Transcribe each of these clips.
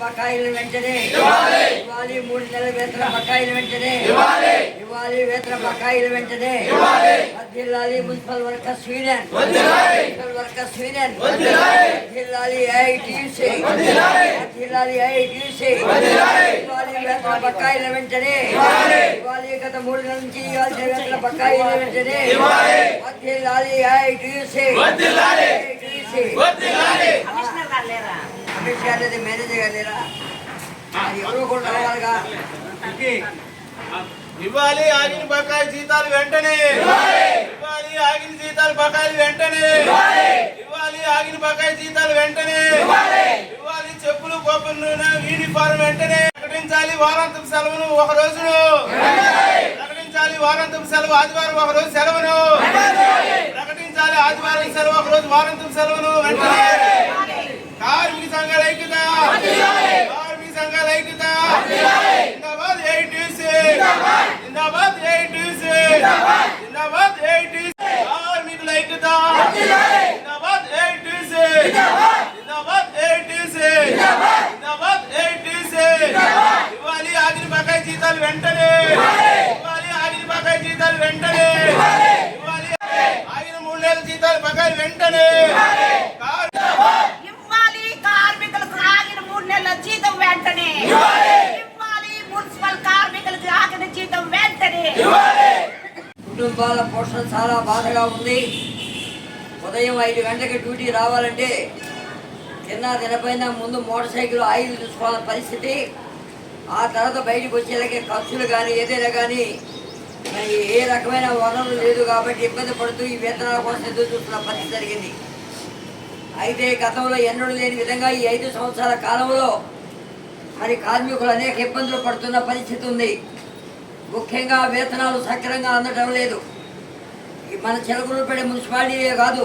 బకాయిలు వెంటనే ఇవ్వాలి మూడు నెలల వేతన బకాయిలు వెంటనే ఇవ్వాలి వేతన బకాయిలు వెంటనే వర్ధిల్లాలి municipal workers union municipal workers union వర్ధిల్లాలి ఐటీసీ ఇవ్వాలి వేతన బకాయిల వెంటనే ఇవ్వాలి. గత మూడు నెలల నుంచి ఇవ్వాల్సిన వేతన బకాయిల వెంటనే గారు లేరా? అమిత్ షా అనేది మేనేజర్ గారు లేరా? ఎవరో కూడా రావాలిగా? ఇవ్వాలి ఆగిన బకాయి జీతాలు వెంటనే. ఇవ్వాలి. ఆగిన జీతాలు బకాయిలు వెంటనే. ఇవ్వాలి. ఆగిన బకాయి జీతాలు వెంటనే. ఇవ్వాలి. చెప్పులు పప్పులు యూనిఫారం వెంటనే. ప్రకటించాలి వారాంతపు సెలవును ఒక రోజును. ప్రకటించాలి. వారాంతపు సెలవు ఆదివారం ఒక రోజు సెలవును. ప్రకటించాలి. ఆదివారం సెలవు ఒక రోజు వారాంతపు సెలవును వెంటనే. জিন্দাবাদ కుటుంబాల పోషణ చాలా బాధగా ఉంది. ఉదయం ఐదు గంటలకు డ్యూటీ రావాలంటే తిన్న తినపైన ముందు మోటార్ సైకిల్ ఆయిల్ చూసుకోవాలని పరిస్థితి. ఆ తర్వాత బయటకు వచ్చేలాగే ఖర్చులు కానీ ఏదైనా కానీ మరి ఏ రకమైన వనరులు లేదు కాబట్టి ఇబ్బంది పడుతూ ఈ వేతనాల కోసం ఎదురు చూస్తున్న పరిస్థితి జరిగింది. అయితే గతంలో ఎన్నడూ లేని విధంగా ఈ ఐదు సంవత్సరాల కాలంలో మరి కార్మికులు అనేక ఇబ్బందులు పడుతున్న పరిస్థితి ఉంది. ముఖ్యంగా వేతనాలు సక్రమంగా అందటం లేదు. మన చిలకలూరుపేట మున్సిపాలిటీయే కాదు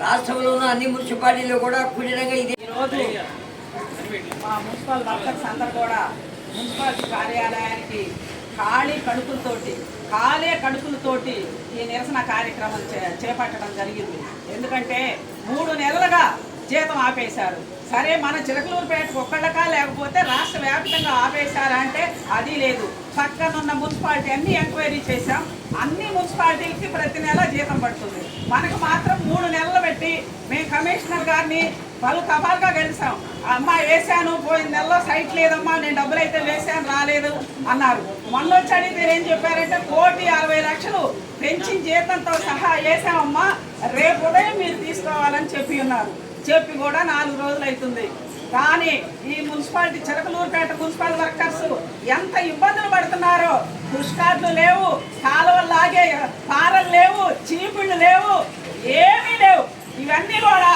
రాష్ట్రంలో ఉన్న అన్ని మున్సిపాలిటీలు కూడా కుడిరంగా ఇది. ఈరోజు మా మున్సిపల్ వర్కర్స్ అందరు కూడా మున్సిపాలిటీ కార్యాలయానికి ఖాళీ కడుపులతోటి కాలే కడుపులతోటి ఈ నిరసన కార్యక్రమం చే- చేపట్టడం జరిగింది. ఎందుకంటే మూడు నెలలుగా జీతం ఆపేశారు. సరే మన చిలకలూరుపేటకు ఒక్కళ్ళకా లేకపోతే రాష్ట్ర వ్యాప్తంగా ఆపేశారా అంటే అది లేదు. పక్కనున్న మున్సిపాలిటీ అన్ని ఎంక్వైరీ చేశాం. అన్ని మున్సిపాలిటీలకి ప్రతి నెల జీతం పడుతుంది. మనకు మాత్రం మూడు నెలలు పెట్టి మేము కమిషనర్ గారిని పలు తపాలుగా గెలిచాం. అమ్మా వేసాను పోయిన నెలలో సైట్ లేదమ్మా నేను డబ్బులు అయితే వేసాను రాలేదు అన్నారు. మొన్న వచ్చి అడిగితే ఏం చెప్పారంటే కోటి అరవై లక్షలు పెంచిన జీతంతో సహా వేసామమ్మా రేపు ఉదయం మీరు తీసుకోవాలని చెప్పి ఉన్నారు. చెప్పి కూడా నాలుగు రోజులు అవుతుంది. కానీ ఈ మున్సిపాలిటీ చిరకలూరుపేట మున్సిపల్ వర్కర్స్ ఎంత ఇబ్బందులు పడుతున్నారో పుష్కార్లు లేవు కాలువలు లాగే పారలు లేవు చీపుళ్ళు లేవు ఏమీ లేవు. ఇవన్నీ కూడా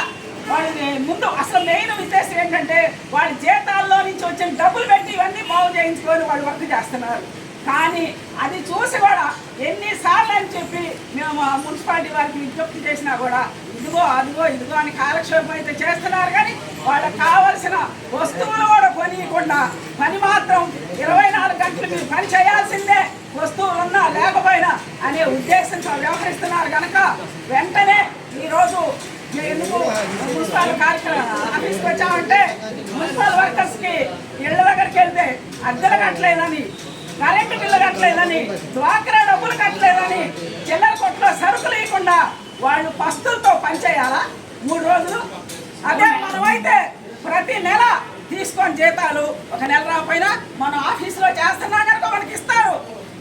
వాళ్ళ ముందు అసలు మెయిన్ ఉద్దేశం ఏంటంటే వాళ్ళ జీతాల్లో నుంచి వచ్చిన డబ్బులు పెట్టి ఇవన్నీ బాగు చేయించుకొని వాళ్ళు వర్క్ చేస్తున్నారు. కానీ అది చూసి కూడా ఎన్నిసార్లు అని చెప్పి మేము ఆ మున్సిపాలిటీ వారికి విజ్ఞప్తి చేసినా కూడా ఇదిగో అదిగో ఇదిగో అని కాలక్షేపం అయితే చేస్తున్నారు కానీ వాళ్ళకి కావలసిన వస్తువులు కూడా కొనియకుండా పని మాత్రం ఇరవై నాలుగు గంటలు మీరు పని చేయాల్సిందే వస్తువులు ఉన్నా లేకపోయినా అనే ఉద్దేశంతో వ్యవహరిస్తున్నారు కనుక వెంటనే ఈరోజు ఎందుకు మున్సిపల్ కార్యక్రమం ఆఫీస్కి వచ్చామంటే మున్సిపల్ వర్కర్స్కి ఇళ్ళ దగ్గరికి వెళ్తే అద్దెలు కట్టలేదని కరెంటు బిల్లు కట్టలేదని డ్వాక్రా డబ్బులు కట్టలేదని చిల్లర కొట్లో సరుకులు ఇవ్వకుండా వాళ్ళు పస్తులతో పనిచేయాలా? మూడు రోజులు? అదే మనమైతే ప్రతి నెల తీసుకొని జీతాలు ఒక నెల రాకపోయినా మనం ఆఫీసులో చేస్తున్నా కనుక మనకి ఇస్తారు.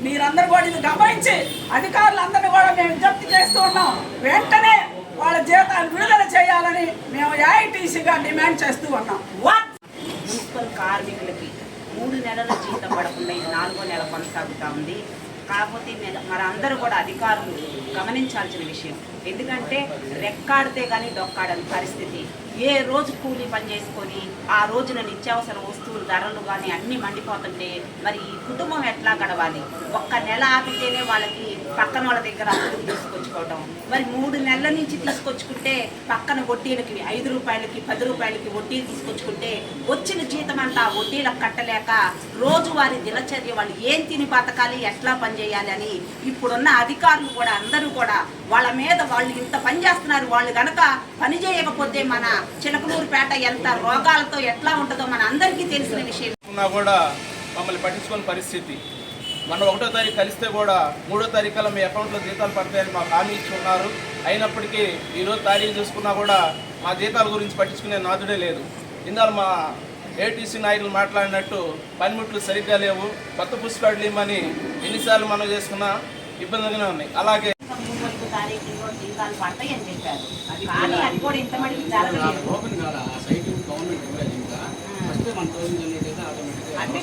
మీరందరూ కూడా ఇది గమనించి అధికారులందరినీ కూడా మేము విజ్ఞప్తి చేస్తూ ఉన్నాం. వెంటనే వాళ్ళ జీతాలు విడుదల చేయాలని మేము ఏఐటీసీగా డిమాండ్ చేస్తూ ఉన్నాం. వాట్ మున్సిపల్ కార్మికులకి మూడు నెలల జీతం పడకుండా ఇది నాలుగో నెల కొనసాగుతూ ఉంది. కాకపోతే మీద మనందరూ కూడా అధికారులు గమనించాల్సిన విషయం. ఎందుకంటే రెక్కాడితే కానీ డొక్కాడని పరిస్థితి. ఏ రోజు కూలీ పని చేసుకొని ఆ రోజున నిత్యావసర వస్తువులు ధరలు కానీ అన్నీ మండిపోతుంటే మరి ఈ కుటుంబం ఎట్లా గడవాలి? ఒక్క నెల ఆపితేనే వాళ్ళకి పక్కన వాళ్ళ దగ్గర అప్పులు తీసుకొచ్చుకోవటం. మరి మూడు నెలల నుంచి తీసుకొచ్చుకుంటే పక్కన వడ్డీలకి ఐదు రూపాయలకి పది రూపాయలకి వడ్డీలు తీసుకొచ్చుకుంటే వచ్చిన జీతం అంతా వడ్డీలకు కట్టలేక రోజువారి దినచర్య వాళ్ళు ఏం తిని బతకాలి ఎట్లా పనిచేయాలి అని ఇప్పుడున్న అధికారులు కూడా అందరూ కూడా వాళ్ళ మీద వాళ్ళు ఇంత పని చేస్తున్నారు. వాళ్ళు గనక పని చేయకపోతే మన చిలకలూరుపేట ఎంత రోగాలతో ఎట్లా ఉంటుందో మన అందరికీ తెలిసిన విషయం. కూడా మమ్మల్ని పట్టించుకున్న పరిస్థితి. మన ఒకటో తారీఖు కలిస్తే కూడా మూడో తారీఖు కల్లా మీ అకౌంట్లో జీతాలు పడతాయని మాకు హామీ ఇచ్చి ఉన్నారు. అయినప్పటికీ ఈరోజు తారీఖు చూసుకున్నా కూడా మా జీతాల గురించి పట్టించుకునే నాదుడే లేదు. ఇందాక మా ఏటీసీ నాయకులు మాట్లాడినట్టు పనిముట్లు సరిగ్గా లేవు. కొత్త పుస్తకాలు ఇవ్వమని ఎన్నిసార్లు మనం చేసుకున్నా ఇబ్బందిగానే ఉన్నాయి. అలాగే అది కూడా ఇంత మటుకు జరగలేదు. ఫస్ట్ మన తోసిన జనరేట్ అయితే ఆటోమేటిక్గా అంటే